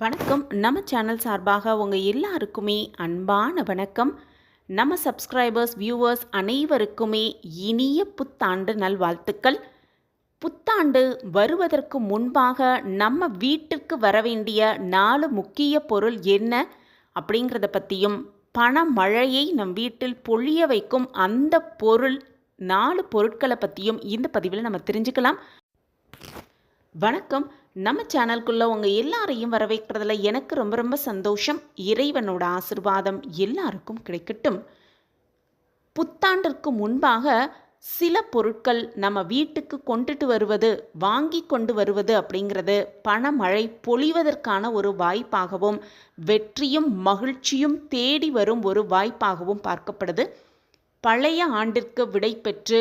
வணக்கம். நம்ம சேனல் சார்பாக உங்கள் எல்லாருக்குமே அன்பான வணக்கம். நம்ம சப்ஸ்கிரைபர்ஸ் வியூவர்ஸ் அனைவருக்குமே இனிய புத்தாண்டு நல்வாழ்த்துக்கள். புத்தாண்டு வருவதற்கு முன்பாக நம்ம வீட்டிற்கு வர வேண்டிய நாலு முக்கிய பொருள் என்ன அப்படிங்கிறத பற்றியும் பண மழையை நம் வீட்டில் பொழிய வைக்கும் அந்த பொருள் நாலு பொருட்களை பற்றியும் இந்த பதிவில் நம்ம தெரிஞ்சுக்கலாம். வணக்கம். நம்ம சேனல்குள்ளே உங்கள் எல்லாரையும் வரவேற்கிறதுல எனக்கு ரொம்ப ரொம்ப சந்தோஷம். இறைவனோட ஆசிர்வாதம் எல்லாருக்கும் கிடைக்கட்டும். புத்தாண்டிற்கு முன்பாக சில பொருட்கள் நம்ம வீட்டுக்கு கொண்டுட்டு வருவது வாங்கி கொண்டு வருவது அப்படிங்கிறது பணமழை பொழிவதற்கான ஒரு வாய்ப்பாகவும் வெற்றியும் மகிழ்ச்சியும் தேடி வரும் ஒரு வாய்ப்பாகவும் பார்க்கப்படுது. பழைய ஆண்டிற்கு விடை பெற்று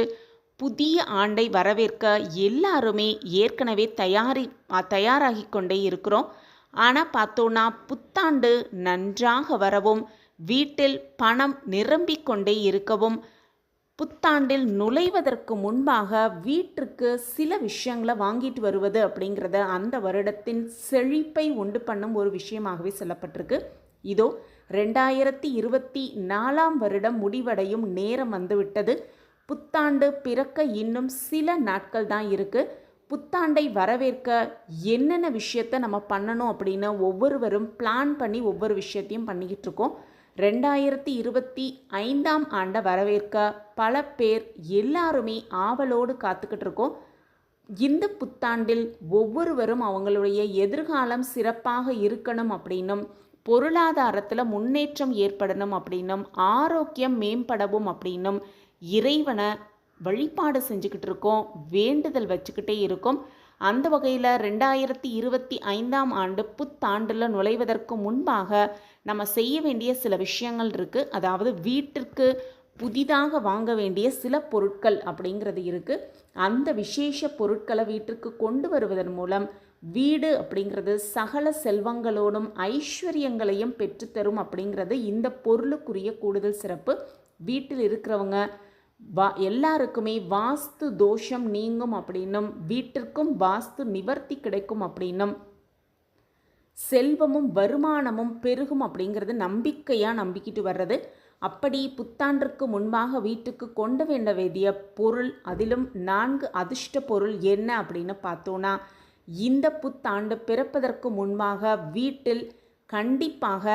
புதிய ஆண்டை வரவேற்க எல்லாருமே ஏற்கனவே தயாரி தயாராகி கொண்டே இருக்கிறோம். ஆனால் பார்த்தோன்னா புத்தாண்டு நன்றாக வரவும் வீட்டில் பணம் நிரம்பிக் கொண்டே இருக்கவும் புத்தாண்டில் நுழைவதற்கு முன்பாக வீட்டிற்கு சில விஷயங்களை வாங்கிட்டு வருவது அப்படிங்கிறத அந்த வருடத்தின் செழிப்பை உண்டு பண்ணும் ஒரு விஷயமாகவே சொல்லப்பட்டிருக்கு. இதோ ரெண்டாயிரத்தி இருபத்தி நாலாம் வருடம் முடிவடையும் நேரம் வந்துவிட்டது. புத்தாண்டு பிறக்க இன்னும் சில நாட்கள் தான் இருக்குது புத்தாண்டை வரவேற்க என்னென்ன விஷயத்த நம்ம பண்ணணும் அப்படின்னு ஒவ்வொருவரும் பிளான் பண்ணி ஒவ்வொரு விஷயத்தையும் பண்ணிக்கிட்டு இருக்கோம். ரெண்டாயிரத்தி இருபத்தி ஐந்தாம் ஆண்டை வரவேற்க பல பேர் எல்லாருமே ஆவலோடு காத்துக்கிட்டு இருக்கோம். இந்த புத்தாண்டில் ஒவ்வொருவரும் அவங்களுடைய எதிர்காலம் சிறப்பாக இருக்கணும் அப்படின்னும் பொருளாதாரத்தில் முன்னேற்றம் ஏற்படணும் அப்படின்னும் ஆரோக்கியம் மேம்படவும் அப்படின்னும் இறைவனை வழிபாடு செஞ்சுக்கிட்டு இருக்கோம் வேண்டுதல் வச்சுக்கிட்டே இருக்கோம். அந்த வகையில் ரெண்டாயிரத்தி இருபத்தி ஐந்தாம் ஆண்டு புத்தாண்டில் நுழைவதற்கு முன்பாக நம்ம செய்ய வேண்டிய சில விஷயங்கள் இருக்குது அதாவது வீட்டிற்கு புதிதாக வாங்க வேண்டிய சில பொருட்கள் அப்படிங்கிறது இருக்குது அந்த விசேஷ பொருட்களை வீட்டிற்கு கொண்டு வருவதன் மூலம் வீடு அப்படிங்கிறது சகல செல்வங்களோடும் ஐஸ்வர்யங்களையும் பெற்றுத்தரும் அப்படிங்கிறது இந்த பொருளுக்குரிய கூடுதல் சிறப்பு. வீட்டில் இருக்கிறவங்க வா எல்லாருக்குமே வாஸ்து தோஷம் நீங்கும் அப்படின்னும் வீட்டிற்கும் வாஸ்து நிவர்த்தி கிடைக்கும் அப்படின்னும். செல்வமும் வருமானமும் பெருகும் அப்படிங்கிறது நம்பிக்கையாக நம்பிக்கிட்டு வர்றது. அப்படி புத்தாண்டிற்கு முன்பாக வீட்டுக்கு கொண்டு வேண்ட வேண்டிய பொருள் அதிலும் நான்கு அதிர்ஷ்ட பொருள் என்ன அப்படின்னு பார்த்தோன்னா இந்த புத்தாண்டு பிறப்பதற்கு முன்பாக வீட்டில் கண்டிப்பாக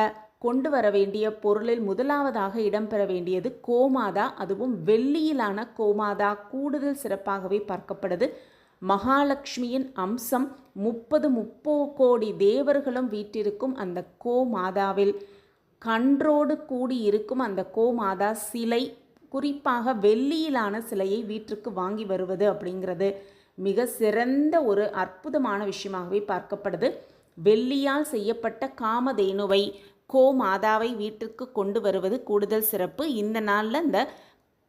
கொண்டு வர வேண்டிய பொருளில் முதலாவதாக இடம்பெற வேண்டியது கோமாதா அதுவும் வெள்ளியிலான கோமாதா கூடுதல் சிறப்பாகவே பார்க்கப்படுது. மகாலட்சுமியின் அம்சம் முப்பது முப்போ கோடி தேவர்களும் வீட்டிற்கும் அந்த கோமாதாவில். கன்றோடு கூடி இருக்கும் அந்த கோமாதா சிலை குறிப்பாக வெள்ளியிலான சிலையை வீட்டிற்கு வாங்கி வருவது அப்படிங்கிறது மிக சிறந்த ஒரு அற்புதமான விஷயமாகவே பார்க்கப்படுது. வெள்ளியால் செய்யப்பட்ட காமதேனுவை கோமாதாவை வீட்டிற்கு கொண்டு வருவது கூடுதல் சிறப்பு. இந்த நாளில் இந்த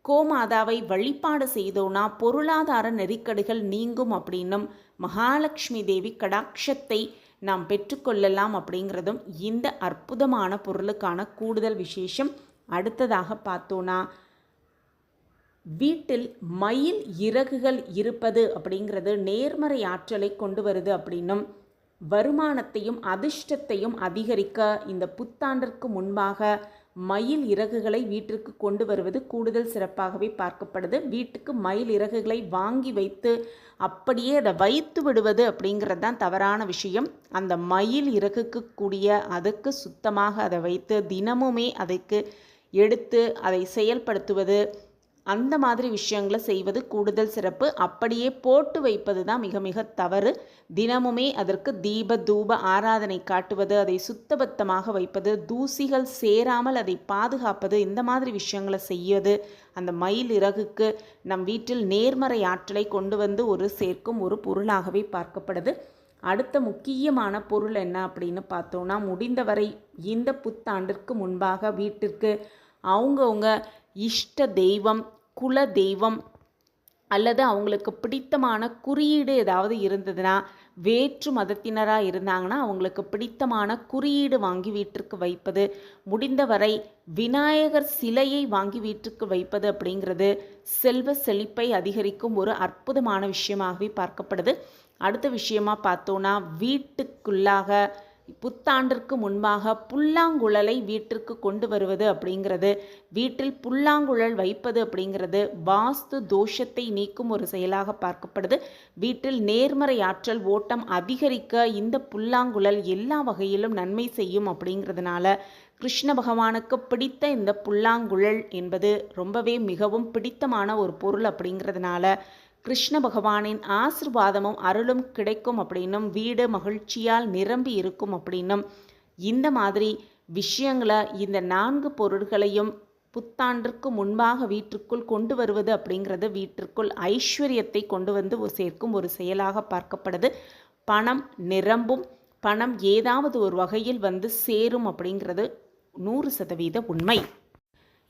கோமாதாவை வழிபாடு செய்தோன்னா பொருளாதார நெருக்கடிகள் நீங்கும் அப்படின்னும் மகாலட்சுமி தேவி கடாட்சத்தை நாம் பெற்றுக்கொள்ளலாம் அப்படிங்கிறதும் இந்த அற்புதமான பொருளுக்கான கூடுதல் விசேஷம். அடுத்ததாக பார்த்தோன்னா வீட்டில் மயில் இறகுகள் இருப்பது அப்படிங்கிறது நேர்மறை ஆற்றலை கொண்டு வருது அப்படின்னும் வருமானத்தையும் அதிர்ஷ்டத்தையும் அதிகரிக்க இந்த புத்தாண்டிற்கு முன்பாக மயில் இறகுகளை வீட்டிற்கு கொண்டு வருவது கூடுதல் சிறப்பாகவே பார்க்கப்படுது. வீட்டுக்கு மயில் இறகுகளை வாங்கி வைத்து அப்படியே அதை வைத்து விடுவது அப்படிங்கிறது தான் தவறான விஷயம். அந்த மயில் இறகுக்கு கூடிய அதுக்கு சுத்தமாக அதை வைத்து தினமுமே அதைக்கு எடுத்து அதை செயல்படுத்துவது அந்த மாதிரி விஷயங்களை செய்வது கூடுதல் சிறப்பு. அப்படியே போட்டு வைப்பது தான் மிக மிக தவறு. தினமுமே அதற்கு தீப தூப ஆராதனை காட்டுவது அதை சுத்தபத்தமாக வைப்பது தூசிகள் சேராமல் அதை பாதுகாப்பது இந்த மாதிரி விஷயங்களை செய்வது அந்த மயில் இறகுக்கு நம் வீட்டில் நேர்மறை ஆற்றலை கொண்டு வந்து ஒரு சேர்க்கும் ஒரு பொருளாகவே பார்க்கப்படுது. அடுத்த முக்கியமான பொருள் என்ன அப்படின்னு பார்த்தோன்னா முடிந்தவரை இந்த புத்தாண்டிற்கு முன்பாக வீட்டிற்கு அவங்கவுங்க இஷ்ட தெய்வம் குல தெய்வம் அல்லது அவங்களுக்கு பிடித்தமான குறியீடு ஏதாவது இருந்ததுன்னா வேற்று மதத்தினராக இருந்தாங்கன்னா அவங்களுக்கு பிடித்தமான குறியீடு வாங்கி வீட்டிற்கு வைப்பது முடிந்தவரை விநாயகர் சிலையை வாங்கி வீட்டிற்கு வைப்பது அப்படிங்கிறது செல்வ செழிப்பை அதிகரிக்கும் ஒரு அற்புதமான விஷயமாகவே பார்க்கப்படுது. அடுத்த விஷயமா பார்த்தோன்னா வீட்டுக்குள்ளாக புத்தாண்டிற்கு முன்பாக புல்லாங்குழலை வீட்டிற்கு கொண்டு வருவது அப்படிங்கிறது. வீட்டில் புல்லாங்குழல் வைப்பது அப்படிங்கிறது வாஸ்து தோஷத்தை நீக்கும் ஒரு செயலாக பார்க்கப்படுது. வீட்டில் நேர்மறை ஆற்றல் ஓட்டம் அதிகரிக்க இந்த புல்லாங்குழல் எல்லா வகையிலும் நன்மை செய்யும் அப்படிங்கிறதுனால கிருஷ்ண பகவானுக்கு பிடித்த இந்த புல்லாங்குழல் என்பது ரொம்பவே மிகவும் பிடித்தமான ஒரு பொருள் அப்படிங்கிறதுனால கிருஷ்ண பகவானின் ஆசிர்வாதமும் அருளும் கிடைக்கும் அப்படின்னும் வீடு மகிழ்ச்சியால் நிரம்பி இருக்கும் அப்படின்னும் இந்த மாதிரி விஷயங்களை இந்த நான்கு பொருட்களையும் புத்தாண்டிற்கு முன்பாக வீட்டிற்குள் கொண்டு வருவது அப்படிங்கிறது வீட்டிற்குள் ஐஸ்வர்யத்தை கொண்டு வந்து சேர்க்கும் ஒரு செயலாக பார்க்கப்படுது. பணம் நிரம்பும் பணம் ஏதாவது ஒரு வகையில் வந்து சேரும் அப்படிங்கிறது நூறு சதவீத உண்மை.